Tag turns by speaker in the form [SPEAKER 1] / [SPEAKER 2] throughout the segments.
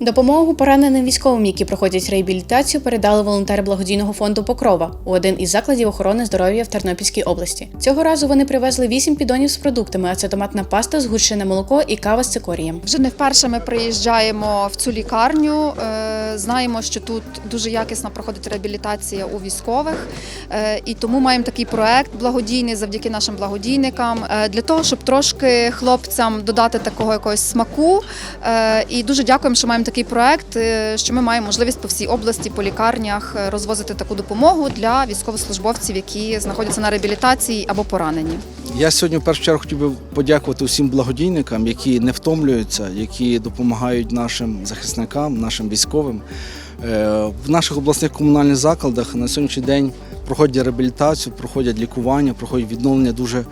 [SPEAKER 1] Допомогу пораненим військовим, які проходять реабілітацію, передали волонтери благодійного фонду Покрова у один із закладів охорони здоров'я в Тернопільській області. Цього разу вони привезли 8 підонів з продуктами: ацетоматна паста, згущене молоко і кава з цикорієм.
[SPEAKER 2] Вже не вперше ми приїжджаємо в цю лікарню. Е, Знаємо, що тут дуже якісно проходить реабілітація у військових, Е, і тому маємо такий проект благодійний завдяки нашим благодійникам е, для того, щоб трошки хлопцям додати такого якогось смаку. І дуже дякуємо, що маємо такий проект, е, що ми маємо можливість по всій області, по лікарнях е, розвозити таку допомогу для військовослужбовців, які знаходяться на реабілітації або поранені.
[SPEAKER 3] Я сьогодні в першу чергу хотів би подякувати усім благодійникам, які не втомлюються, які допомагають нашим захисникам, нашим військовим. Е, В наших обласних комунальних закладах на сьогоднішній день проходять реабілітацію, проходять лікування, проходять відновлення дуже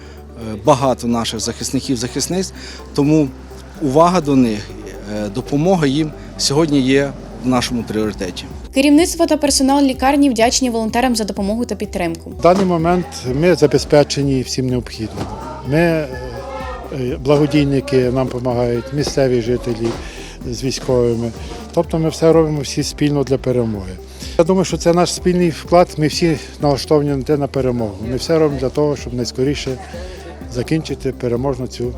[SPEAKER 3] багато наших захисників, захисниць. Тому увага до них, допомога їм сьогодні є в нашому пріоритеті.
[SPEAKER 1] Керівництво та персонал лікарні вдячні волонтерам за допомогу та підтримку.
[SPEAKER 4] В даний момент ми забезпечені всім необхідним. Ми е, е, благодійники нам допомагають, місцеві жителі з військовими. Тобто ми все робимо всі спільно для перемоги. Я думаю, що це наш спільний вклад. Ми всі налаштовані на те на перемогу. Ми все робимо для того, щоб найскоріше закінчити переможну цю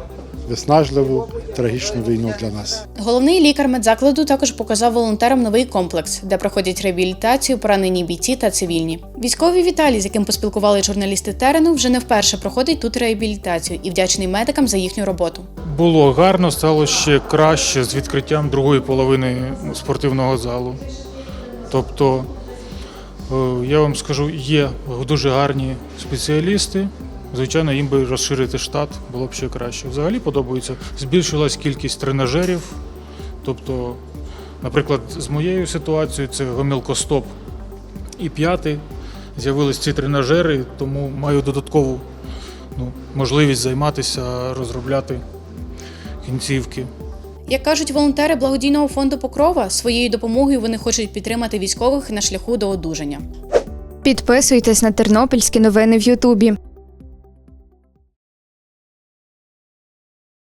[SPEAKER 4] виснажливу трагічну війну для нас.
[SPEAKER 1] Головний лікар медзакладу також показав волонтерам новий комплекс, де проходять реабілітацію поранені бійці та цивільні. Військовий Віталій, з яким поспілкували журналісти терену, вже не вперше проходить тут реабілітацію і вдячний медикам за їхню роботу.
[SPEAKER 5] Було гарно, стало ще краще з відкриттям другої половини спортивного залу. Тобто, е, я вам скажу, є дуже гарні спеціалісти. Звичайно, їм би розширити штат було б ще краще. Взагалі подобається. Збільшилась кількість тренажерів. Тобто, наприклад, з моєю ситуацією це гомілкостоп і п'ятий. З'явились ці тренажери, тому маю додаткову ну, можливість займатися, розробляти кінцівки.
[SPEAKER 1] Як кажуть волонтери благодійного фонду Покрова, своєю допомогою вони хочуть підтримати військових на шляху до одужання.
[SPEAKER 6] Підписуйтесь на тернопільські новини в Ютубі.